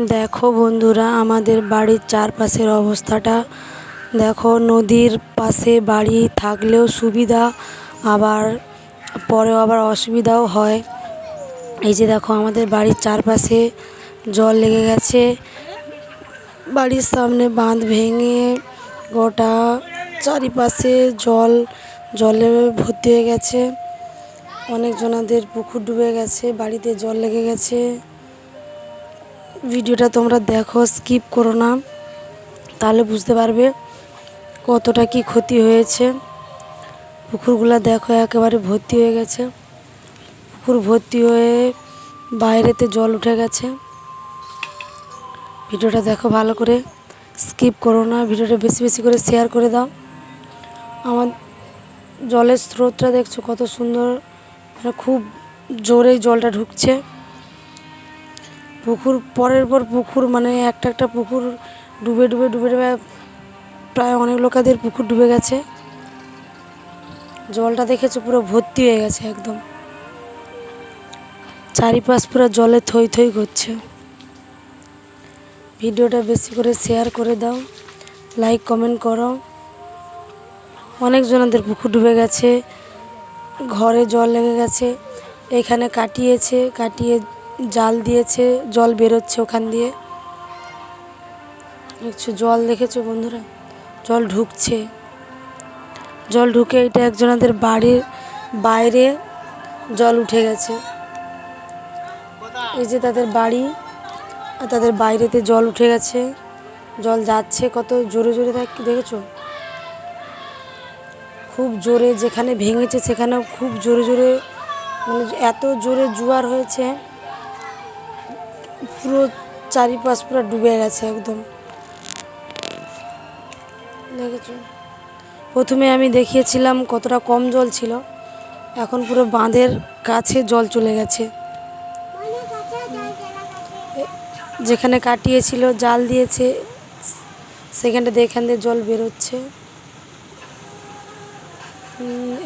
দেখো বন্ধুরা, আমাদের বাড়ির চারপাশের অবস্থাটা। দেখো, নদীর পাশে বাড়ি থাকলেও সুবিধা, আবার পরেও আবার অসুবিধাও হয়। এই যে দেখো, আমাদের বাড়ির চারপাশে জল লেগে গেছে। বাড়ির সামনে বাঁধ ভেঙে গোটা চারিপাশে জল, জলে ভর্তি হয়ে গেছে। অনেকজনাদের পুকুর ডুবে গেছে, বাড়িতে জল লেগে গেছে। ভিডিওটা তোমরা দেখো স্কিপ করো না। তাহলে বুঝতে পারবে কতটা কি ক্ষতি হয়েছে। পুকুরগুলো দেখো, একেবারে ভর্তি হয়ে গেছে। পুকুর ভর্তি হয়ে বাইরেতে জল উঠে গেছে। ভিডিওটা দেখো ভালো করে। স্কিপ করো না, ভিডিওটা বেশি বেশি করে শেয়ার করে দাও। আমার জলের স্রোতটা দেখছ কত সুন্দর মানে খুব জোরে জলটা ঢুকছে। পুকুর, পরের পর পুকুর মানে একটা একটা পুকুর ডুবে ডুবে ডুবে ডুবে প্রায় অনেক লোকেদের পুকুর ডুবে গেছে। জলটা দেখেছ পুরো ভর্তি হয়ে গেছে একদম। চারিপাশ পুরো জলে থই থই করছে। ভিডিওটা বেশি করে শেয়ার করে দাও লাইক কমেন্ট করো। অনেকজনাদের পুকুর ডুবে গেছে, ঘরে জল লেগে গেছে, এখানে কাটিয়েছে, কাটিয়ে জাল দিয়েছে, জল বেরোচ্ছে ওখান দিয়ে। দেখছ জল দেখেছ বন্ধুরা? জল ঢুকছে। জল ঢুকে এটা একজনাদের বাড়ির বাইরে জল উঠে গেছে। এই যে তাদের বাড়ি, আর তাদের বাইরেতে জল উঠে গেছে। জল যাচ্ছে কত জোরে জোরে দেখ, দেখেছ? খুব জোরে যেখানে ভেঙেছে সেখানেও খুব জোরে জোরে মানে এত জোরে জোয়ার হয়েছে। পুরো চারিপাশ পুরো ডুবে গেছে একদম। দেখেছ? প্রথমে আমি দেখিয়েছিলাম কতটা কম জল ছিল, এখন পুরো বাঁধের কাছে জল চলে গেছে। যেখানে কাটিয়েছিল, জাল দিয়েছে সেখানটাতে এখান দিয়ে জল বেরোচ্ছে।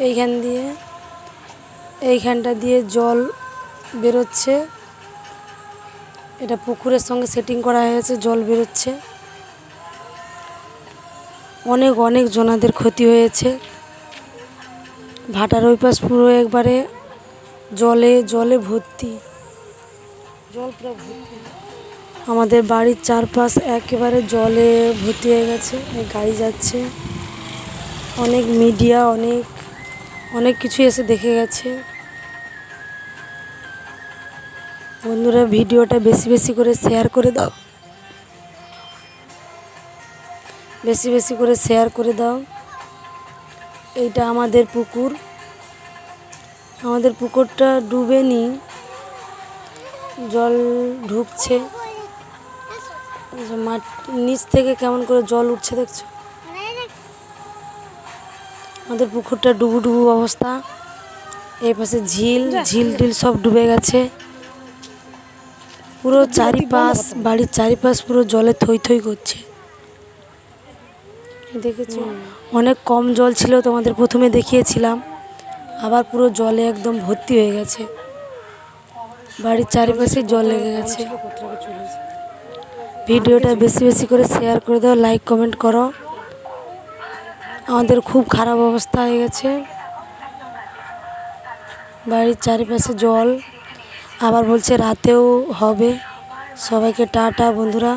এইখান দিয়ে, এইখানটা দিয়ে জল বেরোচ্ছে। এটা পুকুরের সঙ্গে সেটিং করা হয়েছে, জল বেরোচ্ছে। অনেক অনেক জনাদের ক্ষতি হয়েছে। ভাটার ওই পাশ পুরো একবারে জলে জলে ভর্তি। জল পুরো ভর্তি। আমাদের বাড়ির চারপাশ একেবারে জলে ভর্তি হয়ে গেছে গাড়ি যাচ্ছে। অনেক মিডিয়া অনেক অনেক কিছু এসে দেখে গেছে। বন্ধুরা ভিডিওটা বেশি বেশি করে শেয়ার করে দাও। বেশি বেশি করে শেয়ার করে দাও। এইটা আমাদের পুকুর। আমাদের পুকুরটা ডুবে নি। জল ঢুকছে। নিচ থেকে কেমন করে জল উঠছে দেখছ? আমাদের পুকুরটা ডুবু ডুবু অবস্থা। এই পাশে ঝিল ঝিল টিল সব ডুবে গেছে। পুরো চারিপাশ বাড়ির চারিপাশ পুরো জলে থই থই করছে। দেখেছ? অনেক কম জল ছিল তোমাদের প্রথমে দেখিয়েছিলাম। আবার পুরো জলে একদম ভর্তি হয়ে গেছে। বাড়ির চারিপাশে জল লেগে গেছে। ভিডিওটা বেশি বেশি করে শেয়ার করে দাও লাইক কমেন্ট করো। আমাদের খুব খারাপ অবস্থা হয়ে গেছে। বাড়ির চারিপাশে জল। আবার বলছে রাতেও হবে। সবাইকে টাটা বন্ধুরা।